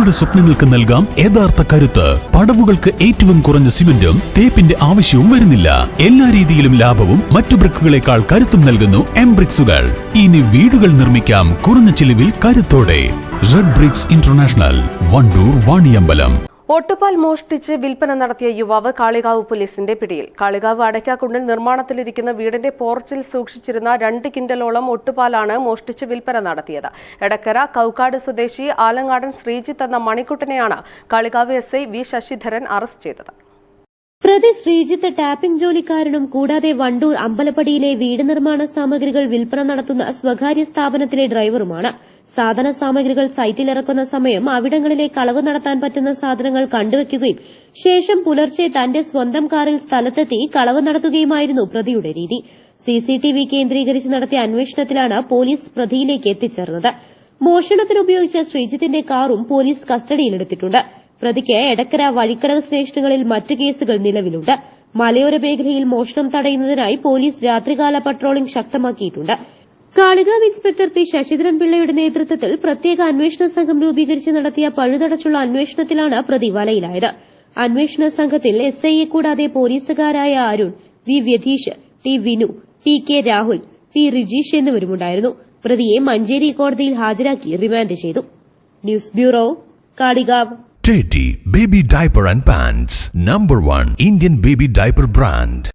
നിങ്ങളുടെ സ്വപ്നങ്ങൾക്ക് നൽകാം യഥാർത്ഥ കരുത്ത്. പടവുകൾക്ക് ഏറ്റവും കുറഞ്ഞ സിമന്റും തേപ്പിന്റെ ആവശ്യവും വരുന്നില്ല. എല്ലാ രീതിയിലും ലാഭവും മറ്റു ബ്രിക്കുകളെക്കാൾ കരുത്തും നൽകുന്നു എം ബ്രിക്സുകൾ ഇനി വീടുകൾ നിർമ്മിക്കാം കുറഞ്ഞ ചിലവിൽ കരുത്തോടെ. Red bricks international Wandoor Vaniyambalam. ഒട്ടുപാൽ മോഷ്ടിച്ച് വിൽപ്പന നടത്തിയ യുവാവ് കാളികാവ് പോലീസിന്റെ പിടിയിൽ. കാളികാവ് അടയ്ക്കാക്കുണ്ടിൽ നിർമ്മാണത്തിലിരിക്കുന്ന വീടിന്റെ പോർച്ചിൽ സൂക്ഷിച്ചിരുന്ന രണ്ട് കിൻഡലോളം ഒട്ടുപാലാണ് മോഷ്ടിച്ച് വിൽപ്പന നടത്തിയത്. എടക്കര കൌക്കാട് സ്വദേശി ആലങ്ങാടൻ ശ്രീജിത്ത് എന്ന മണിക്കുട്ടനെയാണ് Kalikavu S I V Sasidharan arrest ചെയ്തത്. പ്രതി ശ്രീജിത്ത് ടാപ്പിംഗ് ജോലിക്കാരനും കൂടാതെ വണ്ടൂർ അമ്പലപ്പടിയിലെ വീട് നിർമ്മാണ സാമഗ്രികൾ വിൽപ്പന നടത്തുന്ന സ്വകാര്യ സ്ഥാപനത്തിലെ ഡ്രൈവറുമാണ്. സാധന സാമഗ്രികൾ സൈറ്റിലിറക്കുന്ന സമയം അവിടങ്ങളിലെ കളവ് നടത്താൻ പറ്റുന്ന സാധനങ്ങൾ കണ്ടുവയ്ക്കുകയും ശേഷം പുലർച്ചെ തന്റെ സ്വന്തം കാറിൽ സ്ഥലത്തെത്തി കളവ് നടത്തുകയുമായിരുന്നു പ്രതിയുടെ രീതി. സിസിടിവി കേന്ദ്രീകരിച്ച് നടത്തിയ അന്വേഷണത്തിലാണ് പോലീസ് പ്രതിയിലേക്ക് എത്തിച്ചേർന്നത്. മോഷണത്തിനുപയോഗിച്ച ശ്രീജിത്തിന്റെ കാറും പോലീസ് കസ്റ്റഡിയിലെടുത്തിട്ടുണ്ട്. പ്രതിക്ക് എടക്കര വഴിക്കടവ് സ്റ്റേഷനുകളിൽ മറ്റ് കേസുകൾ നിലവിലുണ്ട്. മലയോര മേഖലയിൽ മോഷണം തടയുന്നതിനായി പോലീസ് രാത്രികാല പട്രോളിംഗ് ശക്തമാക്കിയിട്ടുണ്ട്. കാളികാവ് ഇൻസ്പെക്ടർ പി ശശിധരൻ പിള്ളയുടെ നേതൃത്വത്തിൽ പ്രത്യേക അന്വേഷണ സംഘം രൂപീകരിച്ച് നടത്തിയ പഴുതടച്ചുള്ള അന്വേഷണത്തിലാണ് പ്രതി വലയിലായത്. അന്വേഷണ സംഘത്തിൽ എസ് ഐയെ കൂടാതെ പോലീസുകാരായ Arun V Vyadheesh T Vinu P K Rahul P Rijeesh എന്നിവരുമുണ്ടായിരുന്നു. പ്രതിയെ മഞ്ചേരി കോടതിയിൽ ഹാജരാക്കി റിമാൻഡ് ചെയ്തു. News bureau Kalikavu. JD Baby Diaper and Pants, number one Indian baby diaper brand.